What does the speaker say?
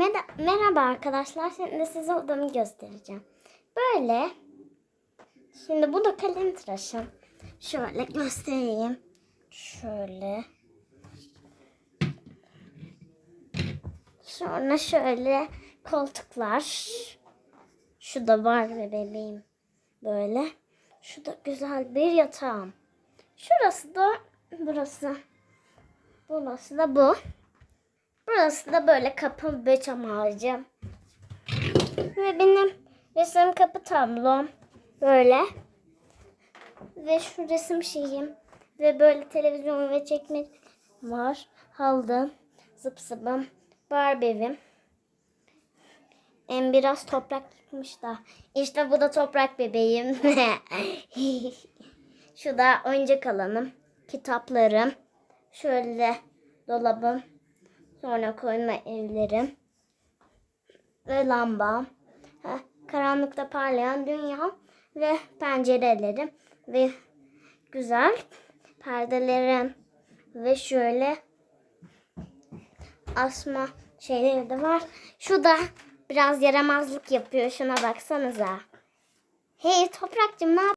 Mer- Merhaba arkadaşlar. Şimdi size odamı göstereceğim. Böyle. Şimdi bu da kalem tıraşım. Şöyle göstereyim. Şöyle. Sonra şöyle koltuklar. Şu da var ve bebeğim. Böyle. Şu da güzel bir yatağım. Şurası da burası. Burası da bu. Burası da böyle kapı ve çam ağacı. Ve benim resim kapı tablom. Böyle. Ve şu resim şeyim. Ve böyle televizyon ve çekme var. Haldım. Zıp zıbım. Barbie'vim. Em biraz toprak yıkmış da. İşte bu da toprak bebeğim. Şu da oyuncak alanım. Kitaplarım. Şöyle dolabım. Sonra koyma evlerim. Ve lamba. Heh, Karanlıkta parlayan dünya. Ve pencerelerim. Ve güzel perdelerim. Ve şöyle asma şeyleri de var. Şu da biraz yaramazlık yapıyor. Şuna baksanıza. Hey toprakcığım ne yap-